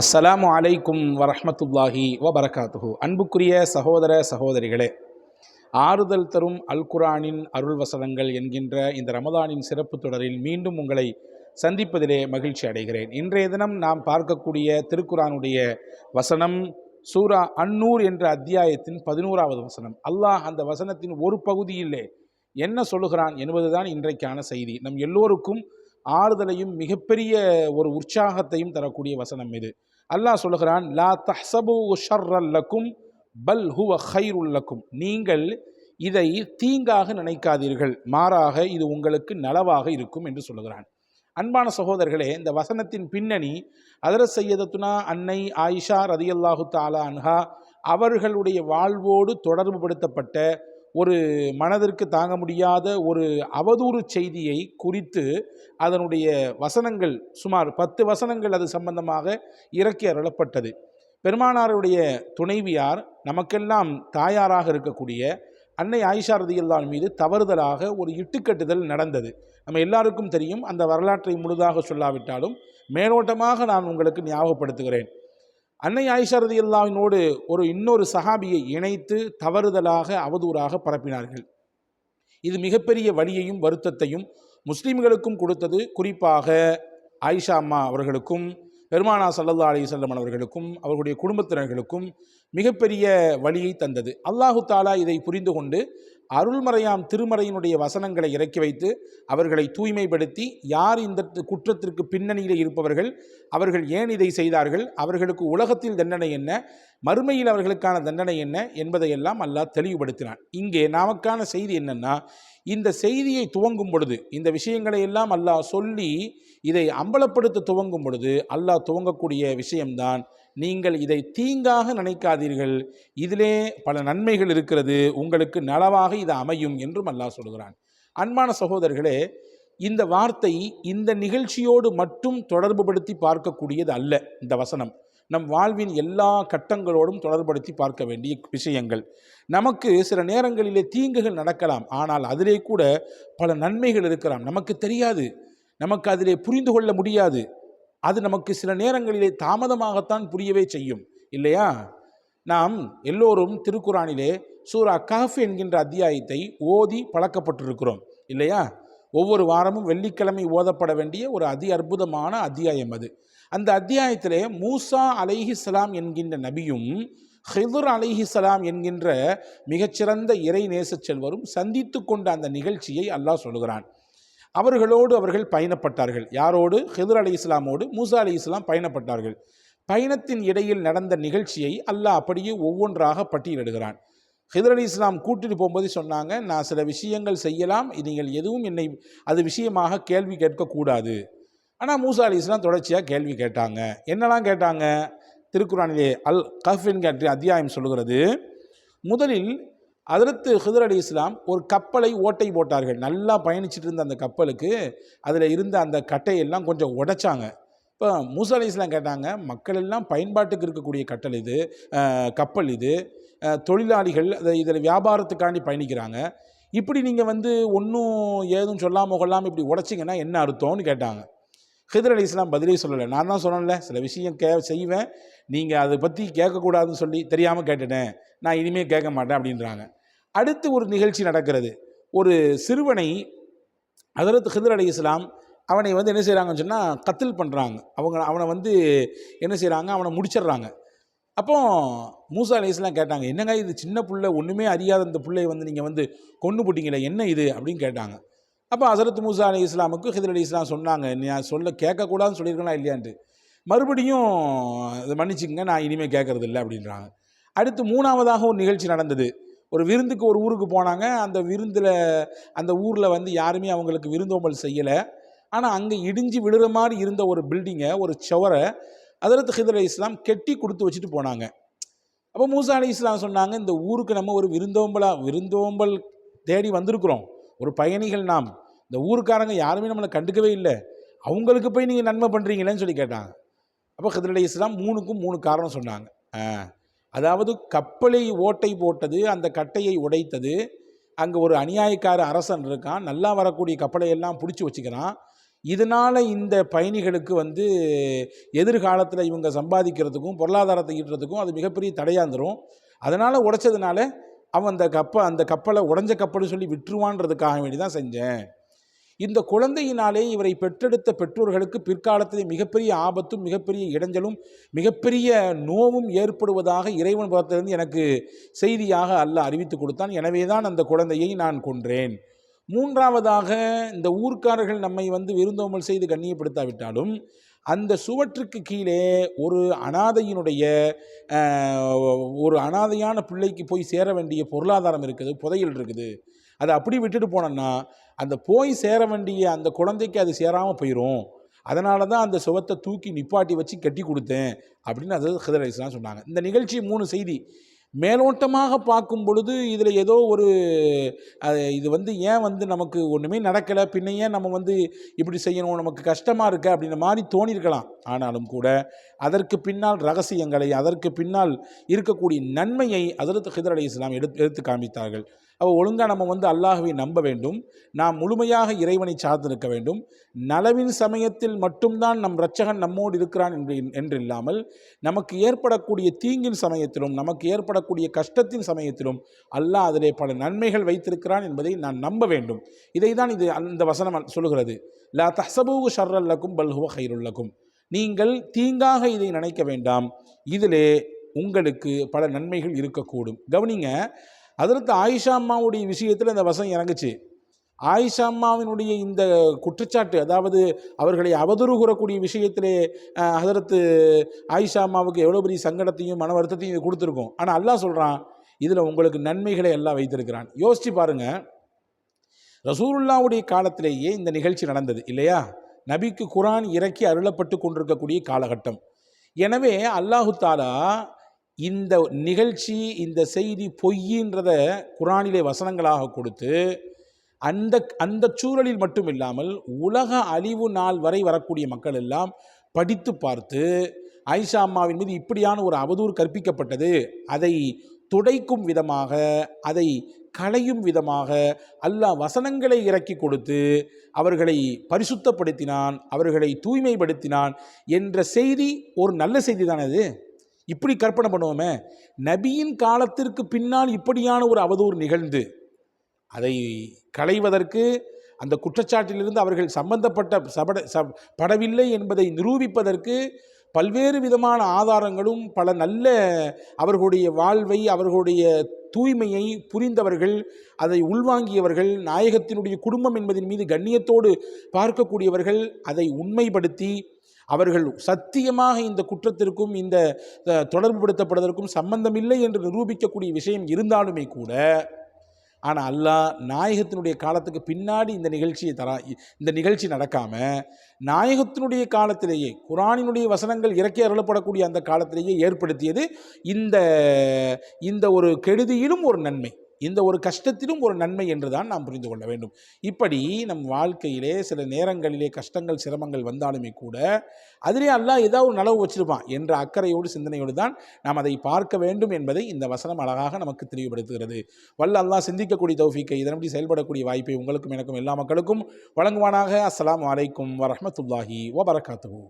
அஸ்ஸலாமு அலைக்கும் வரஹ்மத்துல்லாஹி வபரகாத்துஹு. அன்புக்குரிய சகோதர சகோதரிகளே ஆறுதல் தரும் அல் குரானின் அருள் வசனங்கள் என்கின்ற இந்த ரமதானின் சிறப்பு தொடரில் மீண்டும் உங்களை சந்திப்பதிலே மகிழ்ச்சி அடைகிறேன். இன்றைய தினம் நாம் பார்க்கக்கூடிய திருக்குரானுடைய வசனம் சூரா அன்னூர் என்ற அத்தியாயத்தின் பதினோராவது வசனம். அல்லாஹ் அந்த வசனத்தின் ஒரு பகுதியிலே என்ன சொல்லுகிறான் என்பதுதான் இன்றைக்கான செய்தி. நம் எல்லோருக்கும் ஆறுதலையும் மிகப்பெரிய ஒரு உற்சாகத்தையும் தரக்கூடிய வசனம் இது. அல்லாஹ் சொல்லுகிறான் லா தஹ்சபு ஷர்ரல்லக்கும் பல் ஹுவ ஹைருல்லக்கும் நீங்கள் இதை தீங்காக நினைக்காதீர்கள். மாறாக இது உங்களுக்கு நலவாக இருக்கும் என்று சொல்லுகிறான். அன்பான சகோதரர்களே இந்த வசனத்தின் பின்னணி அதர சையதத்துனா அன்னை ஆயிஷா ரதியல்லாஹு தாலா அன்ஹா அவர்களுடைய வாழ்வோடு தொடர்புபடுத்தப்பட்ட ஒரு மனதிற்கு தாங்க முடியாத ஒரு அவதூறு செய்தியை குறித்து அதனுடைய வசனங்கள் சுமார் பத்து வசனங்கள் அது சம்பந்தமாக இறக்கி அருளப்பட்டது. பெருமானாருடைய துணைவியார் நமக்கெல்லாம் தாயாராக இருக்கக்கூடிய அன்னை ஆயிஷா ரதியல்லான் மீது தவறுதலாக ஒரு இட்டுக்கட்டுதல் நடந்தது. நம்ம எல்லாருக்கும் தெரியும் அந்த வரலாற்றை முழுதாக சொல்லாவிட்டாலும் மேலோட்டமாக நான் உங்களுக்கு ஞாபகப்படுத்துகிறேன். அன்னை ஆயிஷா அல்லாவினோடு ஒரு இன்னொரு சஹாபியை இணைத்து தவறுதலாக அவதூறாக பரப்பினார்கள். இது மிகப்பெரிய வலியையும் வருத்தத்தையும் முஸ்லீம்களுக்கும் கொடுத்தது. குறிப்பாக ஆயிஷா அம்மா அவர்களுக்கும் பெருமானா சல்லல்லா அலி அவர்களுக்கும் அவர்களுடைய குடும்பத்தினர்களுக்கும் மிகப்பெரிய வழியை தந்தது. அல்லாஹு தாலா இதை புரிந்து கொண்டு அருள்மறையாம் திருமறையினுடைய வசனங்களை இறக்கி வைத்து அவர்களை தூய்மைப்படுத்தி யார் இந்த குற்றத்திற்கு பின்னணியில் இருப்பவர்கள் அவர்கள் ஏன் இதை செய்தார்கள் அவர்களுக்கு உலகத்தில் தண்டனை என்ன மறுமையில் அவர்களுக்கான தண்டனை என்ன என்பதையெல்லாம் அல்லாஹ் தெளிவுபடுத்தினான். இங்கே நமக்கான செய்தி என்னென்னா இந்த செய்தியை துவங்கும் பொழுது இந்த விஷயங்களை எல்லாம் அல்லாஹ் சொல்லி இதை அம்பலப்படுத்த துவங்கும் பொழுது அல்லாஹ் துவங்கக்கூடிய விஷயம்தான் நீங்கள் இதை தீங்காக நினைக்காதீர்கள். இதிலே பல நன்மைகள் இருக்கிறது. உங்களுக்கு நலவாக இது அமையும் என்றும் அல்லாஹ் சொல்கிறான். அன்பான சகோதரர்களே இந்த வார்த்தை இந்த நிகழ்ச்சியோடு மட்டும் தொடர்புபடுத்தி பார்க்கக்கூடியது அல்ல இந்த வசனம். நம் வாழ்வின் எல்லா கட்டங்களோடும் தொடர்படுத்தி பார்க்க வேண்டிய விஷயங்கள். நமக்கு சில நேரங்களிலே தீங்குகள் நடக்கலாம். ஆனால் அதிலே கூட பல நன்மைகள் இருக்கலாம். நமக்கு தெரியாது. நமக்கு அதிலே புரிந்து கொள்ள முடியாது. அது நமக்கு சில நேரங்களிலே தாமதமாகத்தான் புரியவே செய்யும். இல்லையா? நாம் எல்லோரும் திருக்குறானிலே சூரா கஹஃப் என்கின்ற அத்தியாயத்தை ஓதி பழக்கப்பட்டிருக்கிறோம். இல்லையா? ஒவ்வொரு வாரமும் வெள்ளிக்கிழமை ஓதப்பட வேண்டிய ஒரு அதி அற்புதமான அத்தியாயம் அது. அந்த அத்தியாயத்திலே மூசா அலைஹிஸ்லாம் என்கின்ற நபியும் ஹிதுர் அலைஹிஸ்லாம் என்கின்ற மிகச்சிறந்த இறை நேச செல்வரும் சந்தித்து கொண்ட அந்த நிகழ்ச்சியை அல்லாஹ் சொல்கிறான் அவர்களோடு அவர்கள் பயணப்பட்டார்கள். யாரோடு? ஹிதுர் அலி இஸ்லாமோடு மூசா அலி இஸ்லாம் பயணப்பட்டார்கள். பயணத்தின் இடையில் நடந்த நிகழ்ச்சியை அல்லாஹ் அப்படியே ஒவ்வொன்றாக பட்டியலிடுகிறான். ஹிதர் அலி இஸ்லாம் கூட்டிட்டு போகும்போது சொன்னாங்க நான் சில விஷயங்கள் செய்யலாம். நீங்கள் எதுவும் என்னை அது விஷயமாக கேள்வி கேட்கக்கூடாது. ஆனால் மூசா அலி இஸ்லாம் தொடர்ச்சியாக கேள்வி கேட்டாங்க. என்னெல்லாம் கேட்டாங்க? திருக்குறானிலே அல் கஃபின் கேட்டு அத்தியாயம் சொல்லுகிறது முதலில் அதற்கு ஹிதர் அலி இஸ்லாம் ஒரு கப்பலை ஓட்டை போட்டார்கள். நல்லா பயணிச்சுட்டு இருந்த அந்த கப்பலுக்கு அதில் இருந்த அந்த கட்டையெல்லாம் கொஞ்சம் உடைச்சாங்க. இப்போ மூசா அலி இஸ்லாம் கேட்டாங்க மக்கள் எல்லாம் பயன்பாட்டுக்கு இருக்கக்கூடிய கட்டல் இது கப்பல் இது. தொழிலாளிகள் அதை இதில் வியாபாரத்துக்காண்டி பயணிக்கிறாங்க. இப்படி நீங்கள் வந்து ஒன்றும் ஏதும் சொல்லாமல் கொள்ளாமல் இப்படி உடைச்சிங்கன்னா என்ன அர்த்தம்னு கேட்டாங்க. ஹிதர் அலி இஸ்லாம் பதிலே சொல்லலை. நான் தான் சொன்னேன்ல சில விஷயம் கே செய்வேன். நீங்கள் அதை பற்றி கேட்கக்கூடாதுன்னு சொல்லி தெரியாமல் கேட்டுட்டேன். நான் இனிமேல் கேட்க மாட்டேன் அப்படின்றாங்க. அடுத்து ஒரு நிகழ்ச்சி நடக்கிறது. ஒரு சிறுவனை அதரத்து ஹிதர் அலி இஸ்லாம் அவனை வந்து என்ன செய்கிறாங்கன்னு சொன்னால் கத்தில் பண்ணுறாங்க அவங்க அவனை வந்து என்ன செய்கிறாங்க அவனை முடிச்சிடுறாங்க. அப்போ மூசா அலி இஸ்லாம் கேட்டாங்க என்னங்க இது சின்ன பிள்ளை ஒன்றுமே அறியாத இந்த பிள்ளையை வந்து நீங்கள் வந்து கொண்டு போட்டிங்களே என்ன இது? அப்படின்னு கேட்டாங்க. அப்போ ஹசரத் மூசா அலி இஸ்லாமுக்கு ஹிதர் அலி இஸ்லாம் சொன்னாங்க நான் சொல்ல கேட்கக்கூடாதுன்னு சொல்லியிருக்கலாம் இல்லையான்ட்டு மறுபடியும் இதை மன்னிச்சுங்க நான் இனிமேல் கேட்கறது இல்லை அப்படின்றாங்க. அடுத்து மூணாவதாக ஒரு நிகழ்ச்சி நடந்தது. ஒரு விருந்துக்கு ஒரு ஊருக்கு போனாங்க. அந்த விருந்தில் அந்த ஊரில் வந்து யாருமே அவங்களுக்கு விருந்தோம்பல் செய்யலை. ஆனால் அங்கே இடிஞ்சு விழுற மாதிரி இருந்த ஒரு பில்டிங்கை ஒரு சுவரை அதரத்து ஹிதர் அலி இஸ்லாம் கெட்டி கொடுத்து வச்சுட்டு போனாங்க. அப்போ மூசா அலி இஸ்லாம் சொன்னாங்க இந்த ஊருக்கு நம்ம ஒரு விருந்தோம்பலாக விருந்தோம்பல் தேடி வந்திருக்கிறோம். ஒரு பயணிகள் நாம். இந்த ஊருக்காரங்க யாருமே நம்மளை கண்டுக்கவே இல்லை. அவங்களுக்கு போய் நீங்கள் நன்மை பண்ணுறீங்களேன்னு சொல்லி கேட்டாங்க. அப்போ ஹிதர் அலி இஸ்லாம் மூணுக்கும் மூணு காரணம் சொன்னாங்க. அதாவது கப்பலை ஓட்டை போட்டது அந்த கட்டையை உடைத்தது. அங்கே ஒரு அநியாயக்கார அரசன் இருக்கான். நல்லா வரக்கூடிய கப்பலை எல்லாம் பிடிச்சி வச்சுக்கிறான். இதனால் இந்த பயணிகளுக்கு வந்து எதிர்காலத்தில் இவங்க சம்பாதிக்கிறதுக்கும் பொருளாதாரத்தை ஈட்டுறதுக்கும் அது மிகப்பெரிய தடையாக அதனால் உடைச்சதுனால அவன் அந்த கப்பை அந்த கப்பலை உடஞ்ச கப்பல்னு சொல்லி விட்டுருவான்றதுக்காக வேண்டி தான் செஞ்சேன். இந்த குழந்தையினாலே இவரை பெற்றெடுத்த பெற்றோர்களுக்கு பிற்காலத்தில் மிகப்பெரிய ஆபத்தும் மிகப்பெரிய இடைஞ்சலும் மிகப்பெரிய நோவும் ஏற்படுவதாக இறைவன் புறத்திலிருந்து எனக்கு செய்தியாக அல்ல அறிவித்து கொடுத்தான். எனவே தான் அந்த குழந்தையை நான் கொன்றேன். மூன்றாவதாக இந்த ஊர்க்காரர்கள் நம்மை வந்து விருந்தோமல் செய்து கண்ணியப்படுத்தாவிட்டாலும் அந்த சுவற்றுக்கு கீழே ஒரு அனாதையினுடைய ஒரு அனாதையான பிள்ளைக்கு போய் சேர வேண்டிய பொருளாதாரம் இருக்குது புதையல் இருக்குது. அதை அப்படி விட்டுட்டு போனோன்னா அந்த போய் சேர வேண்டிய அந்த குழந்தைக்கு அது சேராமல் போயிடும் அதனால தான் அந்த சுவத்தை தூக்கி நிப்பாட்டி வச்சு கட்டி கொடுத்தேன் அப்படின்னு அது ஹிதர் அலிஸ்லாம் சொன்னாங்க. இந்த நிகழ்ச்சி மூணு செய்தி. மேலோட்டமாக பார்க்கும் பொழுது இதில் ஏதோ ஒரு இது வந்து ஏன் வந்து நமக்கு ஒன்றுமே நடக்கலை பின்ன ஏன் நம்ம வந்து இப்படி செய்யணும் நமக்கு கஷ்டமாக இருக்க அப்படின்ற மாதிரி தோணியிருக்கலாம். ஆனாலும் கூட அதற்கு பின்னால் ரகசியங்களை அதற்கு பின்னால் இருக்கக்கூடிய நன்மையை அதற்கு ஹிதர் அலி இஸ்லாம் எடுத்து எடுத்து காமித்தார்கள். அப்போ ஒழுங்காக நம்ம வந்து அல்லாஹுவை நம்ப வேண்டும். நாம் முழுமையாக இறைவனை சார்ந்திருக்க வேண்டும். நலவின் சமயத்தில் மட்டும்தான் நம் இரட்சகன் நம்மோடு இருக்கிறான் என்று என்றில்லாமல் நமக்கு ஏற்படக்கூடிய தீங்கின் சமயத்திலும் நமக்கு ஏற்படக்கூடிய கஷ்டத்தின் சமயத்திலும் அல்லாஹ் அதிலே பல நன்மைகள் வைத்திருக்கிறான் என்பதை நான் நம்ப வேண்டும். இதை தான் இது அந்த வசனம் சொல்லுகிறது. லா தஹ்சபூ ஷர்ரல்லக்கும் பல்ஹுவ ஹைருல்லக்கும் நீங்கள் தீங்காக இதை நினைக்க வேண்டாம். இதிலே உங்களுக்கு பல நன்மைகள் இருக்கக்கூடும். கவனிங்க அதற்கு ஆயிஷா அம்மாவுடைய விஷயத்தில் இந்த வசம் இறங்குச்சு. ஆயிஷா அம்மாவினுடைய இந்த குற்றச்சாட்டு அதாவது அவர்களை அவதூறு கூறக்கூடிய விஷயத்திலே அதற்கு ஆயிஷா அம்மாவுக்கு எவ்வளோ பெரிய சங்கடத்தையும் மன வருத்தத்தையும் இது கொடுத்துருக்கோம். ஆனால் அல்லாஹ் சொல்கிறான் இதில் உங்களுக்கு நன்மைகளை எல்லாம் வைத்திருக்கிறான். யோசிச்சு பாருங்கள் ரசூலுல்லாவுடைய காலத்திலேயே இந்த நிகழ்ச்சி நடந்தது இல்லையா? நபிக்கு குரான் இறக்கி அருளப்பட்டு கொண்டிருக்கக்கூடிய காலகட்டம். எனவே அல்லாஹு தாலா இந்த நிகழ்ச்சி இந்த செய்தி பொய்யின்றத குரானிலே வசனங்களாக கொடுத்து அந்த அந்த சூழலில் மட்டும் இல்லாமல் உலக அழிவு நாள் வரை வரக்கூடிய மக்கள் எல்லாம் படித்து பார்த்து ஆயிஷா அம்மாவின் மீது இப்படியான ஒரு அவதூறு கற்பிக்கப்பட்டது. அதை துடைக்கும் விதமாக அதை களையும் விதமாக அல்லாஹ் வசனங்களை இறக்கி கொடுத்து அவர்களை பரிசுத்தப்படுத்தினான் அவர்களை தூய்மைப்படுத்தினான் என்ற செய்தி ஒரு நல்ல செய்தி தானே அது? இப்படி கற்பனை பண்ணுவோமே. நபியின் காலத்திற்கு பின்னால் இப்படியான ஒரு அவதூறு நிகழ்ந்து அதை களைவதற்கு அந்த குற்றச்சாட்டிலிருந்து அவர்கள் சம்பந்தப்பட்ட சபட ச படவில்லை என்பதை நிரூபிப்பதற்கு பல்வேறு விதமான ஆதாரங்களும் பல நல்ல அவர்களுடைய வாழ்வை அவர்களுடைய தூய்மையை புரிந்தவர்கள் அதை உள்வாங்கியவர்கள் நாயகத்தினுடைய குடும்பம் என்பதின் மீது கண்ணியத்தோடு பார்க்கக்கூடியவர்கள் அதை உண்மைப்படுத்தி அவர்கள் சத்தியமாக இந்த குற்றத்திற்கும் இந்த அஹ், தொடர்புபடுத்தப்படுவதற்கும் சம்பந்தமில்லை என்று நிரூபிக்கக்கூடிய விஷயம் இருந்தாலுமே கூட ஆனால் அல்லாஹ் நாயகத்தினுடைய காலத்துக்கு பின்னாடி இந்த நிகழ்ச்சியை தரா இந்த நிகழ்ச்சி நடக்காமல் நாயகத்தினுடைய காலத்திலேயே குரானினுடைய வசனங்கள் இறக்கி அருளப்படக்கூடிய அந்த காலத்திலேயே ஏற்படுத்தியது இந்த இந்த ஒரு கெடுதியிலும் ஒரு நன்மை. இந்த ஒரு கஷ்டத்திலும் ஒரு நன்மை என்று தான் நாம் புரிந்து கொள்ள வேண்டும். இப்படி நம் வாழ்க்கையிலே சில நேரங்களிலே கஷ்டங்கள் சிரமங்கள் வந்தாலுமே கூட அதிலே அல்லாஹ் ஏதாவது ஒரு நலவு வச்சிருப்பான் என்ற அக்கறையோடு சிந்தனையோடு தான் நாம் அதை பார்க்க வேண்டும் என்பதை இந்த வசனம் அழகாக நமக்கு தெளிவுபடுத்துகிறது. வல்ல அல்லாஹ் சிந்திக்கக்கூடிய தௌஃபிக்கை இதன்படி செயல்படக்கூடிய வாய்ப்பை உங்களுக்கும் எனக்கும் எல்லா மக்களுக்கும் வழங்குவானாக. அஸ்ஸலாமு அலைக்கும் ஓ வபரகாத்துஹு.